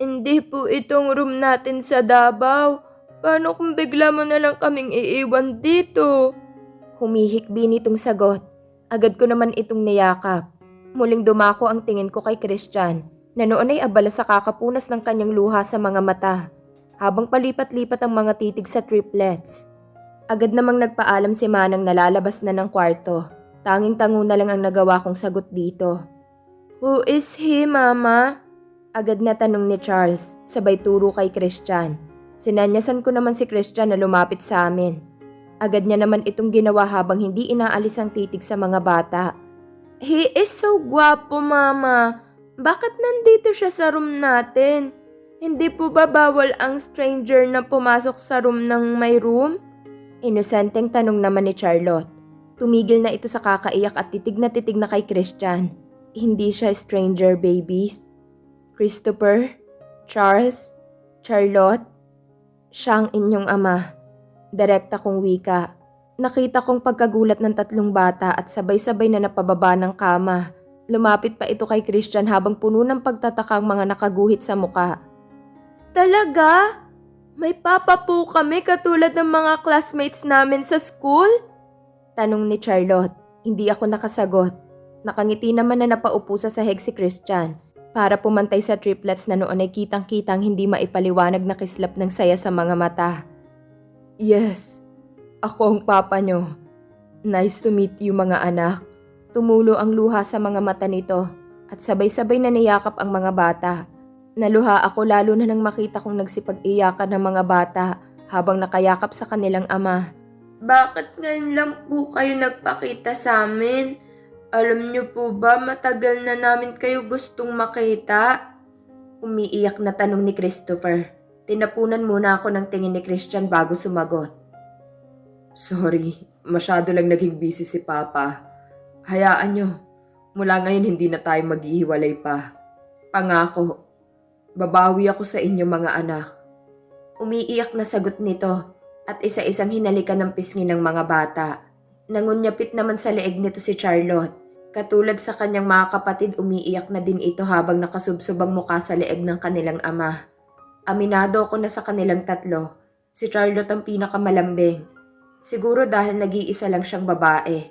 Hindi po itong room natin sa Davao. Paano kung bigla mo na lang kaming iiwan dito? Humihikbi nitong sagot. Agad ko naman itong niyakap. Muling dumako ang tingin ko kay Christian na noon ay abala sa kakapunas ng kanyang luha sa mga mata habang palipat-lipat ang mga titig sa triplets. Agad namang nagpaalam si Manang na lalabas na ng kwarto. Tanging tango na lang ang nagawa kong sagot dito. Who is he, Mama? Agad na tanong ni Charles, sabay turo kay Christian. Sinanyasan ko naman si Christian na lumapit sa amin. Agad niya naman itong ginawa habang hindi inaalis ang titig sa mga bata. He is so guwapo, Mama. Bakit nandito siya sa room natin? Hindi po ba bawal ang stranger na pumasok sa room ng may room? Inosenteng tanong naman ni Charlotte. Tumigil na ito sa kakaiyak at titig na titig na kay Christian. Hindi siya stranger, babies. Christopher, Charles, Charlotte, siya ang inyong ama. Direkta kong wika. Nakita kong pagkagulat ng tatlong bata at sabay-sabay na napababa ng kama. Lumapit pa ito kay Christian habang puno ng pagtataka ang mga nakaguhit sa muka. Talaga? May papa po kami katulad ng mga classmates namin sa school? Tanong ni Charlotte. Hindi ako nakasagot. Nakangiti naman na napaupo sa sahig si Christian para pumantay sa triplets na noon ay kitang-kitang hindi maipaliwanag na kislap ng saya sa mga mata. Yes, ako ang papa nyo. Nice to meet you mga anak. Tumulo ang luha sa mga mata nito at sabay-sabay na niyakap ang mga bata. Naluha ako lalo na nang makita kong nagsipag-iyakan ng mga bata habang nakayakap sa kanilang ama. Bakit ngayon lang po kayo nagpakita sa amin? Alam niyo po ba matagal na namin kayo gustong makita? Umiiyak na tanong ni Christopher. Tinapunan muna ako ng tingin ni Christian bago sumagot. Sorry, masyado lang naging busy si Papa. Hayaan nyo, mula ngayon hindi na tayo maghihiwalay pa. Pangako, babawi ako sa inyo mga anak. Umiiyak na sagot nito at isa-isang hinalikan ng pisngi ng mga bata. Nangunyapit naman sa leeg nito si Charlotte. Katulad sa kanyang mga kapatid, umiiyak na din ito habang nakasubsob ang muka sa leeg ng kanilang ama. Aminado ako na sa kanilang tatlo. Si Charlotte ang pinakamalambing. Siguro dahil nag-iisa lang siyang babae.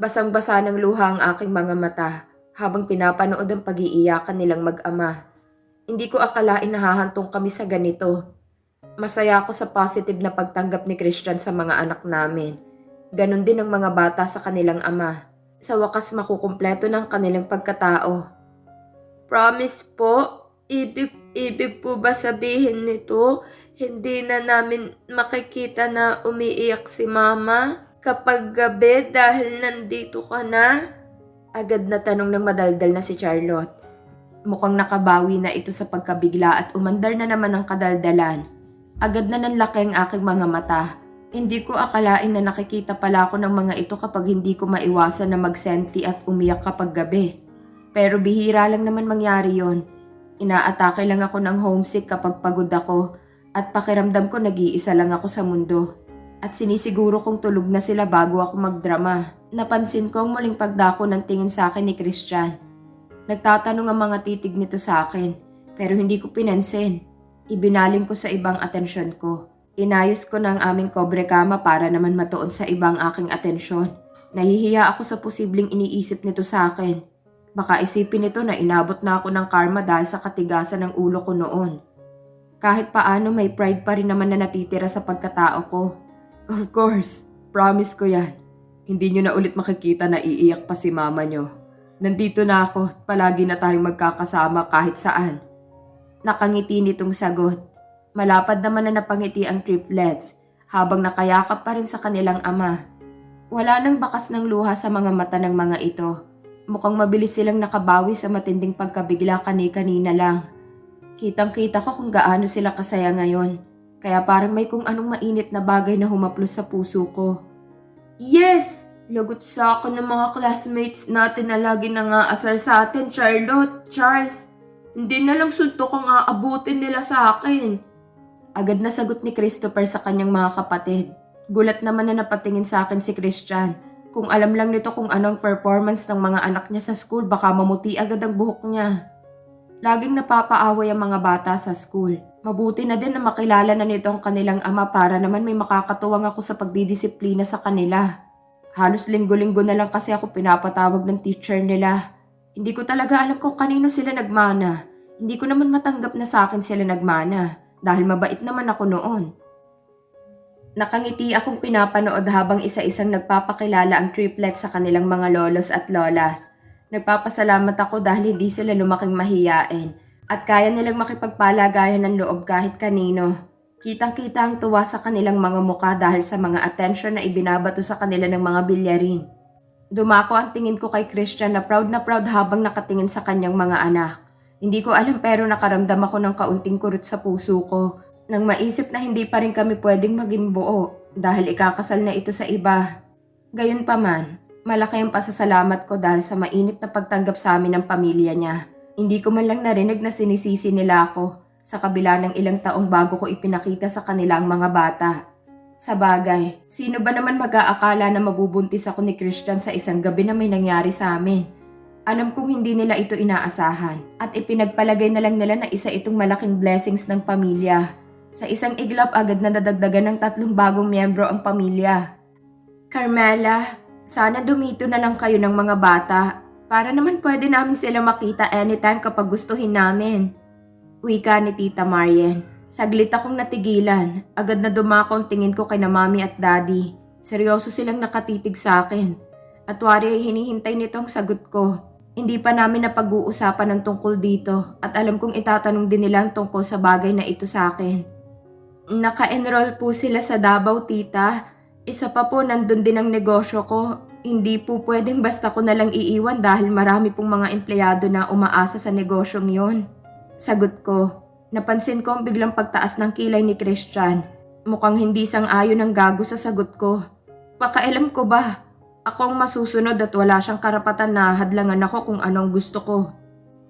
Basang-basa ng luha ang aking mga mata habang pinapanood ang pag-iiyakan nilang mag-ama. Hindi ko akalain na hahantong kami sa ganito. Masaya ako sa positive na pagtanggap ni Christian sa mga anak namin. Ganon din ang mga bata sa kanilang ama. Sa wakas makukumpleto ng kanilang pagkatao. Promise po, ibig, ibig po ba sabihin nito, hindi na namin makikita na umiiyak si mama kapag gabi dahil nandito ka na? Agad na tanong ng madaldal na si Charlotte. Mukhang nakabawi na ito sa pagkabigla at umandar na naman ang kadaldalan. Agad na nanlaki ang aking mga mata. Hindi ko akalain na nakikita pala ako ng mga ito kapag hindi ko maiwasan na magsenti at umiyak kapag gabi. Pero bihira lang naman mangyari yon. Inaatake lang ako ng homesick kapag pagod ako at pakiramdam ko nag-iisa lang ako sa mundo. At sinisiguro kong tulog na sila bago ako magdrama. Napansin ko ang muling pagdako ng tingin sa akin ni Christian. Nagtatanong ang mga titig nito sa akin pero hindi ko pinansin. Ibinaling ko sa ibang atensyon ko. Inayos ko ng aming kobre kama para naman matuon sa ibang aking atensyon. Nahihiya ako sa posibleng iniisip nito sa akin. Baka isipin nito na inabot na ako ng karma dahil sa katigasan ng ulo ko noon. Kahit paano may pride pa rin naman na natitira sa pagkatao ko. Of course, promise ko yan. Hindi nyo na ulit makikita na iiyak pa si mama nyo. Nandito na ako at palagi na tayong magkakasama kahit saan. Nakangiti nitong sagot. Malapad naman na napangiti ang triplets habang nakayakap pa rin sa kanilang ama. Wala nang bakas ng luha sa mga mata ng mga ito. Mukhang mabilis silang nakabawi sa matinding pagkabigla kani-kanina lang. Kitang-kita ko kung gaano sila kasaya ngayon. Kaya parang may kung anong mainit na bagay na humaplos sa puso ko. Yes! Lagot sa akin ng mga classmates natin na lagi nangaasar sa atin, Charlotte, Charles. Hindi na lang suntok ang aabutin nila sa akin. Agad na sagot ni Christopher sa kanyang mga kapatid. Gulat naman na napatingin sa akin si Christian. Kung alam lang nito kung anong performance ng mga anak niya sa school, baka mamuti agad ang buhok niya. Laging napapaaway ang mga bata sa school. Mabuti na din na makilala na nito ang kanilang ama para naman may makakatuwang ako sa pagdidisiplina sa kanila. Halos linggo-linggo na lang kasi ako pinapatawag ng teacher nila. Hindi ko talaga alam kung kanino sila nagmana. Hindi ko naman matanggap na sa akin sila nagmana dahil mabait naman ako noon. Nakangiti akong pinapanood habang isa-isang nagpapakilala ang triplets sa kanilang mga lolos at lolas. Nagpapasalamat ako dahil hindi sila lumaking mahiyain at kaya nilang makipagpalagayan ng loob kahit kanino. Kitang-kita ang tuwa sa kanilang mga muka dahil sa mga atensyon na ibinabato sa kanila ng mga bilyarin. Dumako ang tingin ko kay Christian na proud na proud habang nakatingin sa kanyang mga anak. Hindi ko alam pero nakaramdam ako ng kaunting kurot sa puso ko nang maisip na hindi pa rin kami pwedeng maging buo dahil ikakasal na ito sa iba. Gayunpaman, malaki ang pasasalamat ko dahil sa mainit na pagtanggap sa amin ng pamilya niya. Hindi ko man lang narinig na sinisisi nila ako sa kabila ng ilang taong bago ko ipinakita sa kanila ang mga bata. Sa bagay, sino ba naman mag-aakala na mabubuntis ako ni Christian sa isang gabi na may nangyari sa amin? Alam kong hindi nila ito inaasahan at ipinagpalagay na lang nila na isa itong malaking blessings ng pamilya. Sa isang iglap agad na nadagdagan ng tatlong bagong miyembro ang pamilya. Carmela, sana dumito na lang kayo ng mga bata para naman pwede namin sila makita anytime kapag gustuhin namin. Wika ni Tita Marian. Saglit akong natigilan. Agad na dumako ang tingin ko kay na mami at daddy. Seryoso silang nakatitig sa akin. At wari ay hinihintay nito ang sagot ko. Hindi pa namin napag-uusapan ng tungkol dito at alam kong itatanong din nila ang tungkol sa bagay na ito sa akin. Naka-enroll po sila sa Davao, tita. Isa pa po nandun din ang negosyo ko. Hindi po pwedeng basta ko na lang iiwan dahil marami pong mga empleyado na umaasa sa negosyong yon. Sagot ko. Napansin ko ang biglang pagtaas ng kilay ni Christian. Mukhang hindi sang-ayon ang gago sa sagot ko. Pakailam ko ba? Ako ang masusunod at wala siyang karapatan na hadlangan ako kung anong gusto ko.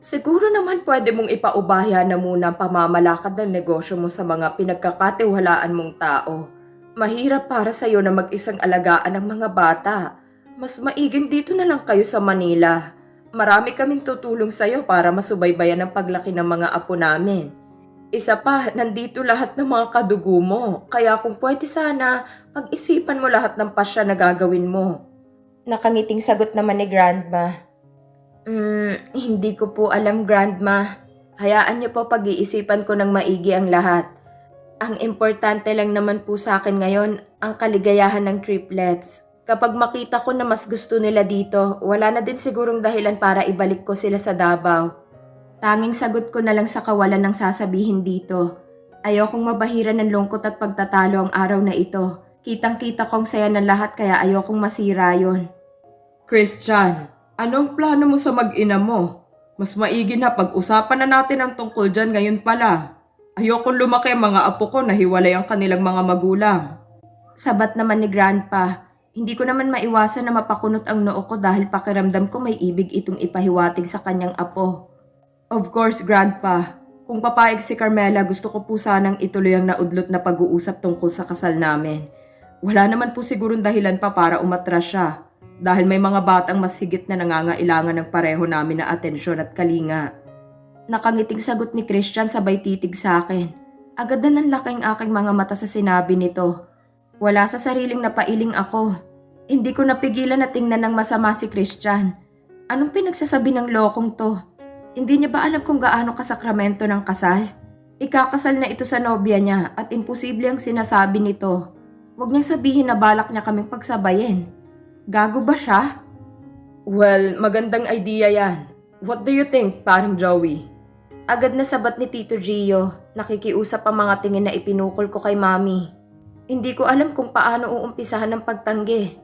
Siguro naman pwede mong ipaubaya na muna ang pamamalakad ng negosyo mo sa mga pinagkakatiwalaan mong tao. Mahirap para sa iyo na mag-isang alagaan ng mga bata. Mas maiging dito na lang kayo sa Manila. Marami kaming tutulong sa iyo para masubaybayan ang paglaki ng mga apo namin. Isa pa, nandito lahat ng mga kadugo mo. Kaya kung pwede sana, pag-isipan mo lahat ng pasya na gagawin mo. Nakangiting sagot naman ni Grandma. Hmm, hindi ko po alam, Grandma. Hayaan niyo po pag-iisipan ko ng maigi ang lahat. Ang importante lang naman po sa akin ngayon ang kaligayahan ng triplets. Kapag makita ko na mas gusto nila dito, wala na din sigurong dahilan para ibalik ko sila sa Davao. Tanging sagot ko na lang sa kawalan ng sasabihin dito. Ayokong mabahira ng lungkot at pagtatalo ang araw na ito. Kitang-kita kong saya ng lahat kaya ayokong masira yon. Christian, anong plano mo sa mag-ina mo? Mas maigi na pag-usapan na natin ang tungkol dyan ngayon pa lang. Ayokong lumaki ang mga apo ko na hiwalay ang kanilang mga magulang. Sabat naman ni Grandpa. Hindi ko naman maiwasan na mapakunot ang noo ko dahil pakiramdam ko may ibig itong ipahiwatig sa kanyang apo. Of course, Grandpa. Kung papayag si Carmela, gusto ko po sanang ituloy ang naudlot na pag-uusap tungkol sa kasal namin. Wala naman po sigurong dahilan pa para umatras siya. Dahil may mga batang mas higit na nangangailangan ng pareho namin na atensyon at kalinga. Nakangiting sagot ni Christian sabay titig sa akin. Agad na nanlaki ang aking mga mata sa sinabi nito. Wala sa sariling napailing ako. Hindi ko napigilan na tingnan ng masama si Christian. Anong pinagsasabi ng lokong to? Hindi niya ba alam kung gaano kasakramento ng kasal? Ikakasal na ito sa nobya niya at imposible ang sinasabi nito. Huwag niyang sabihin na balak niya kaming pagsabayin. Gago ba siya? Well, magandang idea yan. What do you think, parang Joey? Agad na sabat ni Tito Gio. Nakikiusap ang mga tingin na ipinukol ko kay Mami. Hindi ko alam kung paano uumpisahan ng pagtanggi.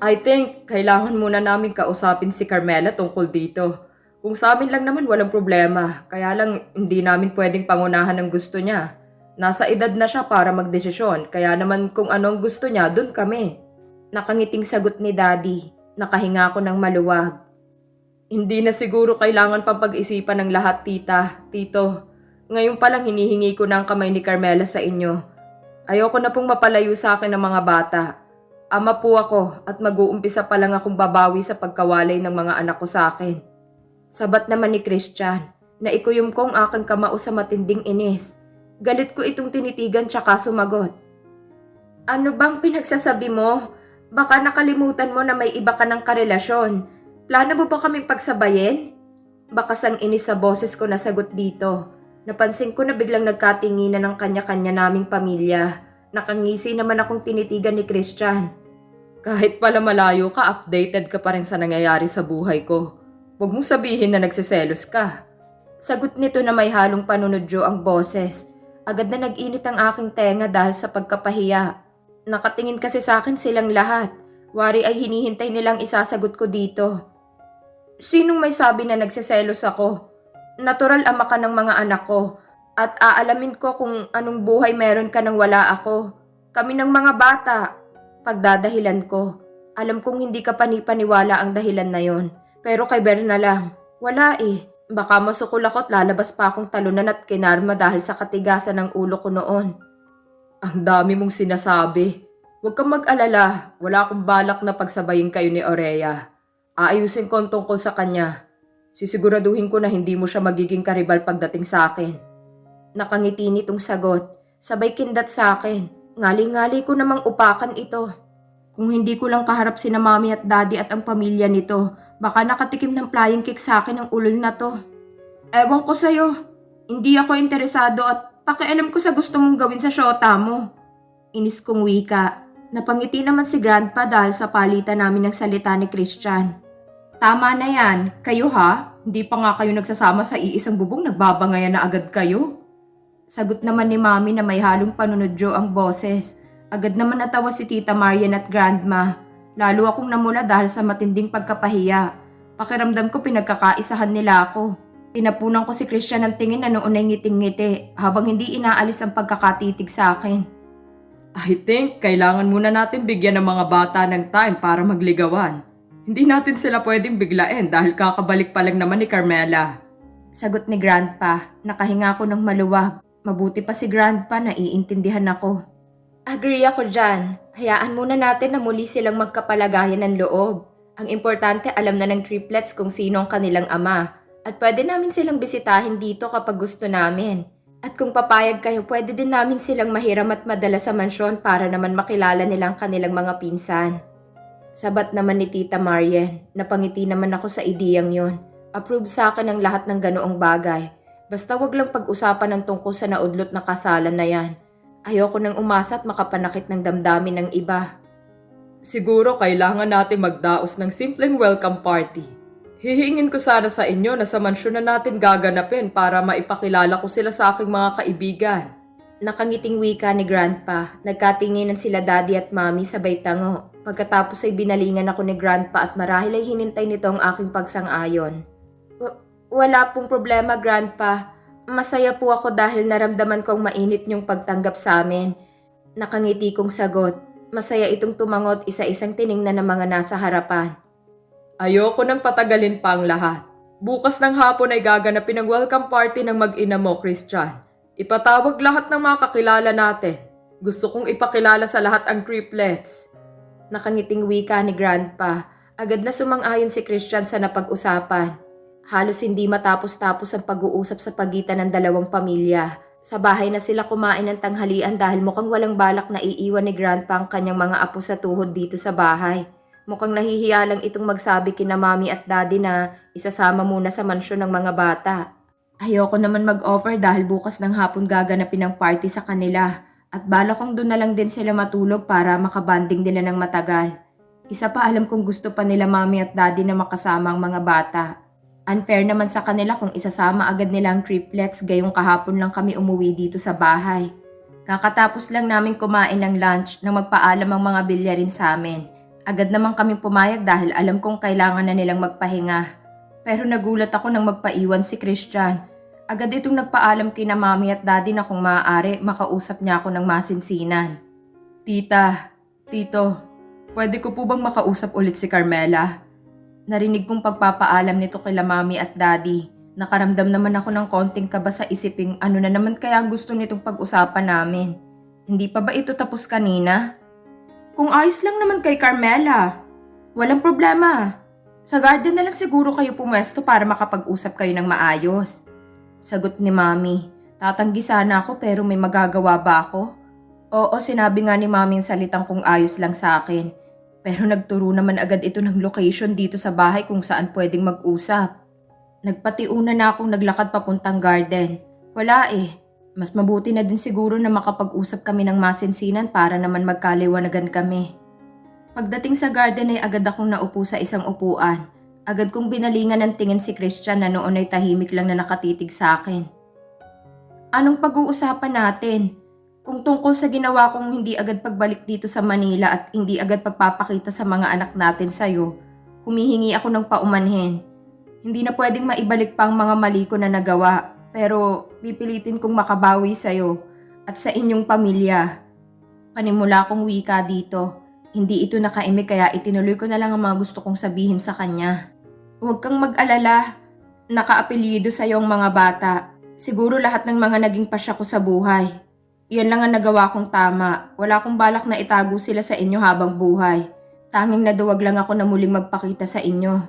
I think kailangan muna namin kausapin si Carmela tungkol dito. Kung sa amin lang naman walang problema, kaya lang hindi namin pwedeng pangunahan ng gusto niya. Nasa edad na siya para magdesisyon, kaya naman kung anong gusto niya, dun kami. Nakangiting sagot ni Daddy. Nakahinga ako ng maluwag. Hindi na siguro kailangan pang pag-isipan ng lahat, tita, tito. Ngayon pa lang hinihingi ko na ang kamay ni Carmela sa inyo. Ayoko na pong mapalayo sa akin ng mga bata. Ama po ako at mag-uumpisa pa lang akong babawi sa pagkawalay ng mga anak ko sa akin. Sabat naman ni Christian. Naikuyom ko ang aking kamao sa matinding inis. Galit ko itong tinitigan tsaka sumagot. Ano bang pinagsasabi mo? Baka nakalimutan mo na may iba ka ng karelasyon. Plano mo ba kaming pagsabayin? Baka sang inis sa boses ko nasagot dito. Napansin ko na biglang nagkatinginan ng kanya-kanya naming pamilya. Nakangisi naman akong tinitigan ni Christian. Kahit pala malayo ka, updated ka pa rin sa nangyayari sa buhay ko. Huwag mong sabihin na nagsiselos ka. Sagot nito na may halong panunodyo ang boses. Agad na nag-init ang aking tenga dahil sa pagkapahiya. Nakatingin kasi sa akin silang lahat. Wari ay hinihintay nilang isasagot ko dito. Sinong may sabi na nagsiselos ako? Natural ama ka ng mga anak ko. At aalamin ko kung anong buhay meron ka nang wala ako. Kami ng mga bata. Pagdadahilan ko. Alam kong hindi ka panipaniwala ang dahilan na yon. Pero kay Berna lang. Wala eh. Baka masukol ako lalabas pa akong talunan at kinarma dahil sa katigasan ng ulo ko noon. Ang dami mong sinasabi. Huwag kang mag-alala. Wala akong balak na pagsabayin kayo ni Aurea. Aayusin ko ang tungkol sa kanya. Sisiguraduhin ko na hindi mo siya magiging karibal pagdating sa akin. Nakangiti nitong sagot. Sabay kindat sa akin. Ngali-ngali ko namang upakan ito. Kung hindi ko lang kaharap sina mami at daddy at ang pamilya nito, baka nakatikim ng flying kick sa akin ang ulol na to. Ewan ko sa'yo. Hindi ako interesado at pakialam ko sa gusto mong gawin sa syota mo. Inis kong wika. Napangiti naman si Grandpa dahil sa palitan namin ng salita ni Christian. Tama na yan. Kayo ha? Hindi pa nga kayo nagsasama sa iisang bubong, nagbabangayan na agad kayo. Sagot naman ni Mami na may halong panunodyo ang boses. Agad naman natawa si Tita Marian at Grandma. Lalo akong namula dahil sa matinding pagkapahiya. Pakiramdam ko pinagkakaisahan nila ako. Tinapunan ko si Christian ng tingin na noon ay ngiting-ngiti habang hindi inaalis ang pagkakatitig sa akin. I think kailangan muna natin bigyan ng mga bata ng time para magligawan. Hindi natin sila pwedeng biglain dahil kakabalik pa lang naman ni Carmela. Sagot ni Grandpa, nakahinga ko ng maluwag. Mabuti pa si Grandpa na iintindihan ako. Agree ako dyan. Hayaan muna natin na muli silang magkapalagayan ng loob. Ang importante alam na ng triplets kung sino ang kanilang ama. At pwede namin silang bisitahin dito kapag gusto namin. At kung papayag kayo, pwede din namin silang mahiram at madala sa mansyon para naman makilala nilang kanilang mga pinsan. Sabat naman ni Tita Marian, napangiti naman ako sa ideyang yon. Approve sa akin ang lahat ng ganoong bagay. Basta wag lang pag-usapan ng tungkol sa naudlot na kasalan na yan. Ayoko nang umasa at makapanakit ng damdamin ng iba. Siguro kailangan natin magdaos ng simpleng welcome party. Hihingin ko sana sa inyo na sa mansyon na natin gaganapin para maipakilala ko sila sa aking mga kaibigan. Nakangiting wika ni Grandpa. Nagkatinginan sila daddy at mommy sabay tango. Pagkatapos ay binalingan ako ni Grandpa at marahil ay hinintay nito ang aking pagsang-ayon. "W- Wala pong problema, Grandpa. Masaya po ako dahil naramdaman kong mainit niyong pagtanggap sa amin. Nakangiti kong sagot. Masaya itong tumangot isa-isang tiningnan ng mga nasa harapan. Ayoko nang patagalin pa ang lahat. Bukas ng hapon ay gaganapin ang welcome party ng mag-ina mo, Christian. Ipatawag lahat ng mga kakilala natin. Gusto kong ipakilala sa lahat ang triplets. Nakangiting wika ni Grandpa. Agad na sumang-ayon si Christian sa napag-usapan. Halos hindi matapos-tapos ang pag-uusap sa pagitan ng dalawang pamilya. Sa bahay na sila kumain ng tanghalian dahil mukhang walang balak na iiwan ni Grandpa ang kanyang mga apo sa tuhod dito sa bahay. Mukhang nahihiya lang itong magsabi kina mami at daddy na isasama muna sa mansyon ng mga bata. Ayoko naman mag-offer dahil bukas ng hapon gaganapin ang party sa kanila. At bala kong doon na lang din sila matulog para makabanding nila ng matagal. Isa pa alam kong gusto pa nila mami at daddy na makasama ang mga bata. Unfair naman sa kanila kung isasama agad nila ang triplets gayong kahapon lang kami umuwi dito sa bahay. Kakatapos lang namin kumain ng lunch nang magpaalam ang mga bilyarin sa amin. Agad naman kaming pumayag dahil alam kong kailangan na nilang magpahinga. Pero nagulat ako nang magpaiwan si Christian. Agad itong nagpaalam kina mami at daddy na kung maaari makausap niya ako ng masinsinan. Tita, tito, pwede ko po bang makausap ulit si Carmela? Narinig kong pagpapaalam nito kila mami at daddy. Nakaramdam naman ako ng konting kaba sa isiping ano na naman kaya ang gusto nitong pag-usapan namin. Hindi pa ba ito tapos kanina? Kung ayos lang naman kay Carmela. Walang problema. Sa garden na lang siguro kayo pumwesto para makapag-usap kayo ng maayos. Sagot ni Mami. Tatanggi sana ako pero may magagawa ba ako? Oo, sinabi nga ni Mami ang salitang kung ayos lang sa akin. Pero nagturo naman agad ito ng location dito sa bahay kung saan pwedeng mag-usap. Nagpatiuna na akong naglakad papuntang garden. Wala eh. Mas mabuti na din siguro na makapag-usap kami ng masinsinan para naman magkaliwanagan kami. Pagdating sa garden ay agad akong naupo sa isang upuan. Agad kong binalingan ng tingin si Christian na noon ay tahimik lang na nakatitig sa akin. Anong pag-uusapan natin? Kung tungkol sa ginawa kong hindi agad pagbalik dito sa Manila at hindi agad pagpapakita sa mga anak natin sa'yo, humihingi ako ng paumanhin. Hindi na pwedeng maibalik pa ang mga mali ko na nagawa, pero pipilitin kong makabawi sa'yo at sa inyong pamilya. Panimula kong wika dito. Hindi ito nakaimik kaya itinuloy ko na lang ang mga gusto kong sabihin sa kanya. Huwag kang mag-alala. Nakaapelyido sa ang mga bata. Siguro lahat ng mga naging pasya ko sa buhay. Iyan lang ang nagawa kong tama. Wala akong balak na itago sila sa inyo habang buhay. Tanging naduwag lang ako na muling magpakita sa inyo.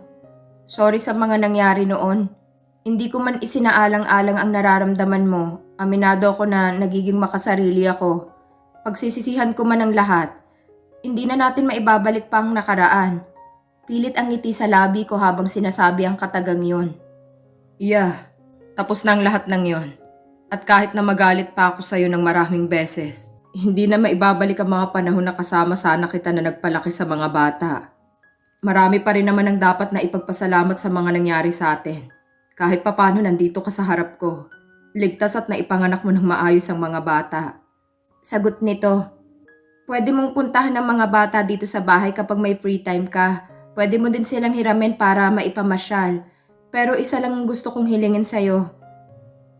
Sorry sa mga nangyari noon. Hindi ko man isinaalang-alang ang nararamdaman mo. Aminado ako na nagiging makasarili ako. Pagsisisihan ko man ang lahat. Hindi na natin maibabalik pa ang nakaraan. Pilit ang ngiti sa labi ko habang sinasabi ang katagang yun. Yeah, tapos na ang lahat ng yon. At kahit na magalit pa ako sa'yo ng maraming beses, hindi na maibabalik ang mga panahon na kasama sana kita na nagpalaki sa mga bata. Marami pa rin naman ang dapat na ipagpasalamat sa mga nangyari sa atin. Kahit papano nandito ka sa harap ko. Ligtas at naipanganak mo ng maayos ang mga bata. Sagot nito, Pwede mong puntahan ng mga bata dito sa bahay kapag may free time ka. Pwede mo din silang hiramin para maipamasyal. Pero isa lang ang gusto kong hilingin sa'yo.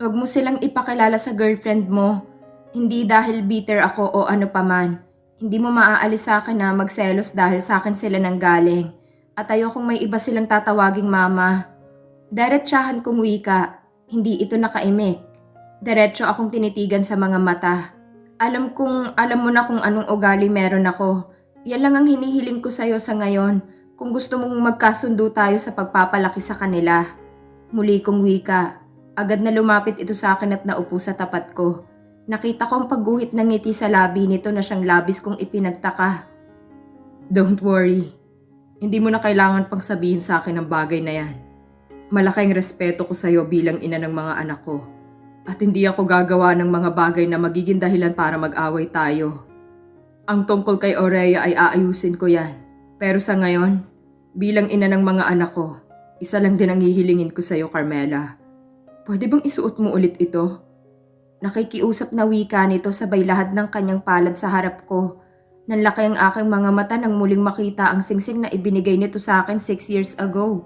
Huwag mo silang ipakilala sa girlfriend mo. Hindi dahil bitter ako o ano paman. Hindi mo maaalis sa akin na magselos dahil sa akin sila nang galing. At ayokong may iba silang tatawaging mama. Diretsahan kong wika. Hindi ito nakaimik. Diretso akong tinitigan sa mga mata. Alam kong alam mo na kung anong ugali meron ako. Yan lang ang hinihiling ko sa'yo sa ngayon. Kung gusto mong magkasundo tayo sa pagpapalaki sa kanila. Muli kong wika. Agad na lumapit ito sa akin at naupo sa tapat ko. Nakita ko ang pagguhit ng ngiti sa labi nito na siyang labis kong ipinagtaka. Don't worry. Hindi mo na kailangan pang sabihin sa akin ang bagay na yan. Malaking respeto ko sa'yo bilang ina ng mga anak ko. At hindi ako gagawa ng mga bagay na magiging dahilan para mag-away tayo. Ang tungkol kay Aurea ay aayusin ko yan. Pero sa ngayon, bilang ina ng mga anak ko, isa lang din ang hihilingin ko sa'yo, Carmela. Pwede bang isuot mo ulit ito? Nakikiusap na wika nito sabay lahad ng kanyang palad sa harap ko. Nanlaki ang aking mga mata nang muling makita ang singsing na ibinigay nito sa akin six years ago.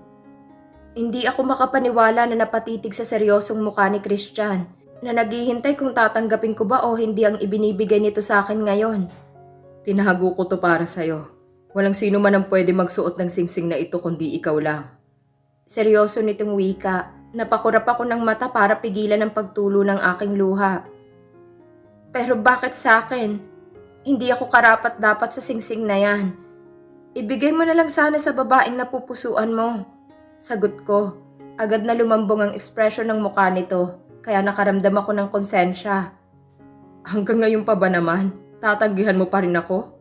Hindi ako makapaniwala na napatitig sa seryosong mukha ni Christian na naghihintay kung tatanggapin ko ba o hindi ang ibinibigay nito sa akin ngayon. Tinahago ko to para sa'yo. Walang sino man ang pwede magsuot ng singsing na ito kundi ikaw lang. Seryoso nitong wika. Napakurap ako ng mata para pigilan ang pagtulo ng aking luha. Pero bakit sa akin? Hindi ako karapat dapat sa singsing na yan. Ibigay mo na lang sana sa babaeng napupusuan mo. Sagot ko. Agad na lumambong ang ekspresyon ng mukha nito, kaya nakaramdam ako ng konsensya. Hanggang ngayon pa ba naman? Tatanggihan mo pa rin ako?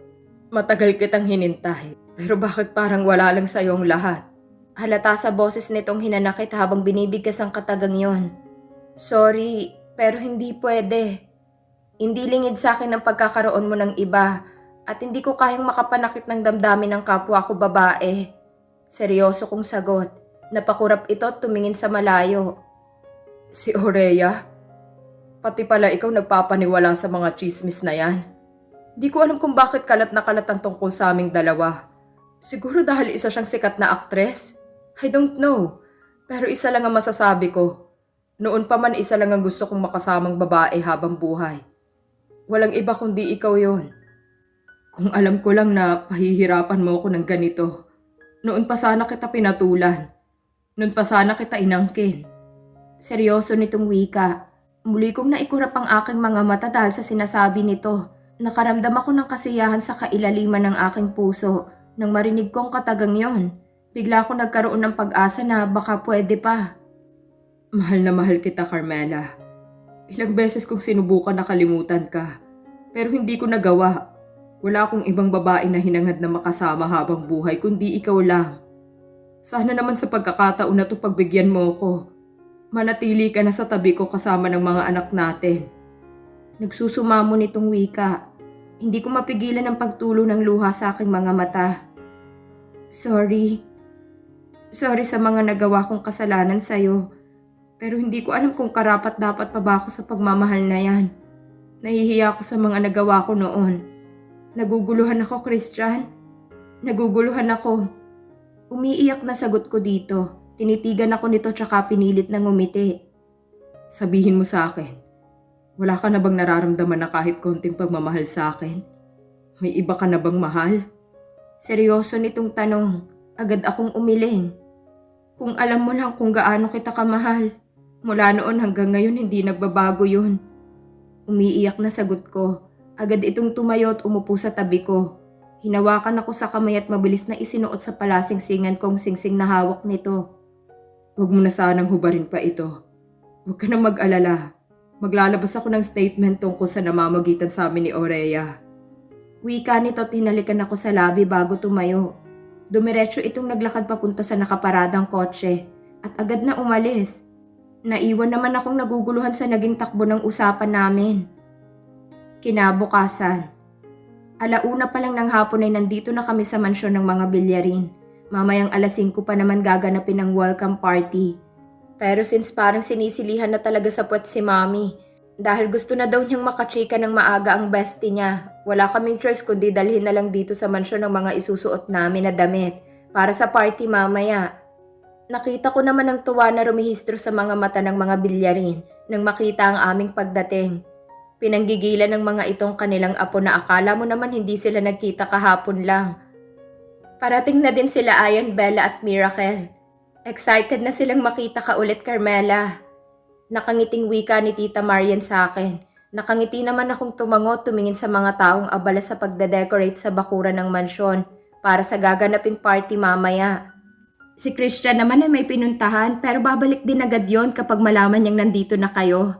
Matagal kitang hinintay, pero bakit parang wala lang sa'yo ang lahat? Halata sa boses nitong hinanakit habang binibigkas ang katagang yon. Sorry, pero hindi pwede. Hindi lingid sa akin ang pagkakaroon mo ng iba at hindi ko kayang makapanakit ng damdamin ng kapwa ko babae. Seryoso kong sagot. Napakurap ito at tumingin sa malayo. Si Aurea? Pati pala ikaw nagpapaniwala sa mga chismis na yan. Di ko alam kung bakit kalat na kalat ang tungkol sa aming dalawa. Siguro dahil isa siyang sikat na aktres? I don't know. Pero isa lang ang masasabi ko. Noon pa man isa lang ang gusto kong makasamang babae habang buhay. Walang iba kundi ikaw yon. Kung alam ko lang na pahihirapan mo ako ng ganito, noon pa sana kita pinatulan. Noon pa sana kita inangkin. Seryoso nitong wika. Muli kong naikurap ang aking mga mata dahil sa sinasabi nito. Nakaramdam ako ng kasiyahan sa kailaliman ng aking puso nang marinig kong katagang yon. Bigla ako nagkaroon ng pag-asa na baka pwede pa. Mahal na mahal kita, Carmela. Ilang beses kong sinubukan na kalimutan ka, pero hindi ko nagawa. Wala akong ibang babae na hinangad na makasama habang buhay kundi ikaw lang. Sana naman sa pagkakataon na to pagbigyan mo ko. Manatili ka na sa tabi ko kasama ng mga anak natin. Nagsusumamo nitong wika. Hindi ko mapigilan ang pagtulo ng luha sa aking mga mata. Sorry. Sorry sa mga nagawa kong kasalanan sa'yo. Pero hindi ko alam kung karapat dapat pa ba ako sa pagmamahal na yan. Nahihiya ako sa mga nagawa ko noon. Naguguluhan ako, Christian. Naguguluhan ako. Umiiyak na sagot ko dito. Tinitigan ako nito tsaka pinilit na ngumiti. Sabihin mo sa akin, wala ka na bang nararamdaman na kahit konting pagmamahal sa akin? May iba ka na bang mahal? Seryoso nitong tanong. Agad akong umiling. Kung alam mo lang kung gaano kita kamahal. Mula noon hanggang ngayon hindi nagbabago yun. Umiiyak na sagot ko. Agad itong tumayo at umupo sa tabi ko. Hinawakan ako sa kamay at mabilis na isinuot sa palasingsingan kong singsing na hawak nito. Huwag mo na sanang hubarin pa ito. Huwag ka na mag-alala. Maglalabas ako ng statement tungkol sa namamagitan sa amin ni Oreya. Wika nito at hinalikan ako sa labi bago tumayo. Dumiretso itong naglakad papunta sa nakaparadang kotse at agad na umalis. Naiwan naman akong naguguluhan sa naging takbo ng usapan namin. Kinabukasan. Alauna pa lang ng hapon ay nandito na kami sa mansyon ng mga bilyarin. Mamayang alas 5 pa naman gaganapin ang welcome party. Pero since parang sinisilihan na talaga sa puwet si Mami, dahil gusto na daw niyang makachika ng maaga ang bestie niya, wala kaming choice kundi dalhin na lang dito sa mansyon ng mga isusuot namin na damit para sa party mamaya. Nakita ko naman ang tuwa na rumihistro sa mga mata ng mga bilyarin nang makita ang aming pagdating. Pinanggigilan ng mga itong kanilang apo na akala mo naman hindi sila nagkita kahapon lang. Parating na din sila Ayan, Bella at Miracle. Excited na silang makita ka ulit, Carmela. Nakangiting wika ni Tita Marian sa akin. Nakangiti naman akong tumango tumingin sa mga taong abala sa pagde-decorate sa bakuran ng mansyon para sa gaganaping party mamaya. Si Christian naman ay may pinuntahan pero babalik din agad yon kapag malaman niyang nandito na kayo.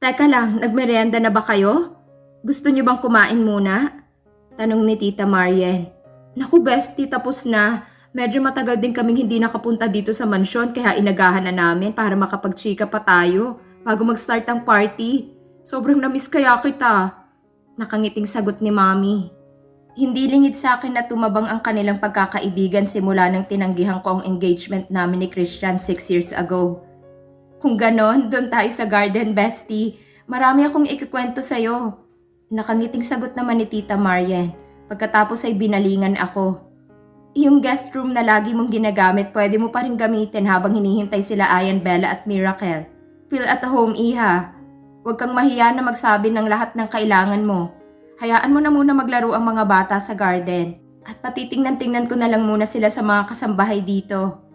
Teka lang, nagmerienda na ba kayo? Gusto niyo bang kumain muna? Tanong ni Tita Marian. Naku bestie, tapos na. Medyo matagal din kaming hindi nakapunta dito sa mansyon kaya inagahan na namin para makapagchika pa tayo bago mag-start ang party. Sobrang namiss kaya kita. Nakangiting sagot ni Mami. Hindi lingid sa akin na tumabang ang kanilang pagkakaibigan simula nang tinanggihan ko ang engagement namin ni Christian six years ago. Kung ganon, doon tayo sa garden, bestie. Marami akong ikikwento sa'yo. Nakangiting sagot naman ni Tita Marian. Pagkatapos ay binalingan ako. Yung guest room na lagi mong ginagamit, pwede mo pa rin gamitin habang hinihintay sila Ayan, Bella at Miracle. Feel at home, Iha. Huwag kang mahiya na magsabi ng lahat ng kailangan mo. Hayaan mo na muna maglaro ang mga bata sa garden. At patitingnan-tingnan ko na lang muna sila sa mga kasambahay dito.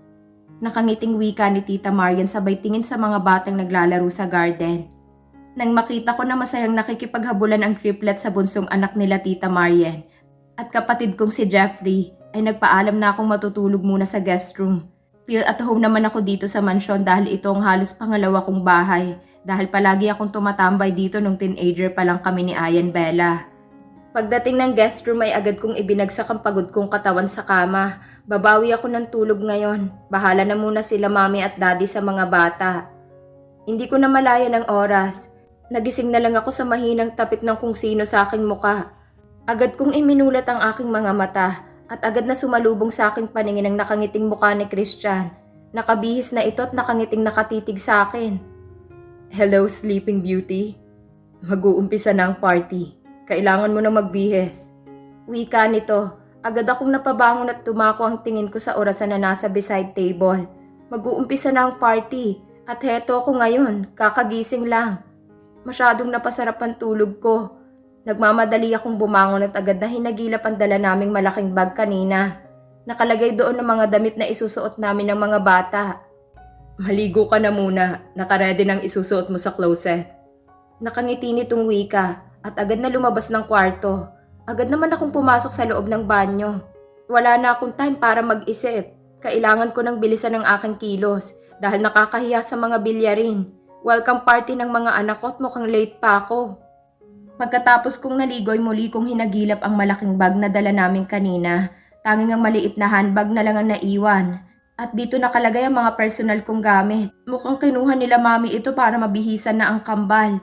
Nakangiting wika ni Tita Marian sabay tingin sa mga batang naglalaro sa garden. Nang makita ko na masayang nakikipaghabulan ang triplet sa bunsong anak nila Tita Marian at kapatid kong si Jeffrey ay nagpaalam na akong matutulog muna sa guest room. Feel at home naman ako dito sa mansyon dahil ito ang halos pangalawa kong bahay dahil palagi akong tumatambay dito nung teenager pa lang kami ni Ayan Bella. Pagdating ng guest room ay agad kong ibinagsak ang pagod kong katawan sa kama. Babawi ako ng tulog ngayon. Bahala na muna sila mami at daddy sa mga bata. Hindi ko na malaya ng oras. Nagising na lang ako sa mahinang tapik ng kung sino sa aking muka. Agad kong iminulat ang aking mga mata at agad na sumalubong sa aking paningin ang nakangiting mukha ni Christian. Nakabihis na ito at nakangiting nakatitig sa akin. Hello, Sleeping Beauty. Mag-uumpisa na ang party. Kailangan mo na magbihis. Wika nito, agad akong napabangon at tumako ang tingin ko sa orasan na nasa beside table. Mag-uumpisa na ang party at heto ako ngayon, kakagising lang. Masyadong napasarap ang tulog ko. Nagmamadali akong bumangon at agad na hinagilap ang dala naming malaking bag kanina. Nakalagay doon ang mga damit na isusuot namin ng mga bata. Maligo ka na muna, nakaredy ng isusuot mo sa closet. Nakangiti nitong wika at agad na lumabas ng kwarto. Agad naman akong pumasok sa loob ng banyo. Wala na akong time para mag-isip. Kailangan ko nang bilisan ng aking kilos dahil nakakahiya sa mga bilyarin. Welcome party ng mga anak ko at mukhang late pa ako. Pagkatapos kong naligoy muli kong hinagilap ang malaking bag na dala namin kanina, tanging ang maliit na handbag na lang ang naiwan. At dito nakalagay ang mga personal kong gamit. Mukhang kinuha nila mami ito para mabihisan na ang kambal.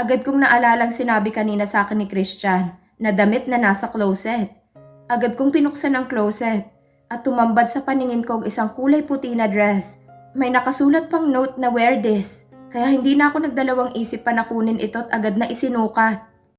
Agad kong naalalang sinabi kanina sa akin ni Christian na damit na nasa closet. Agad kong pinuksan ang closet at tumambad sa paningin ko ang isang kulay puti na dress. May nakasulat pang note na wear this. Kaya hindi na ako nagdalawang isip pa na kunin ito at agad na isinukat.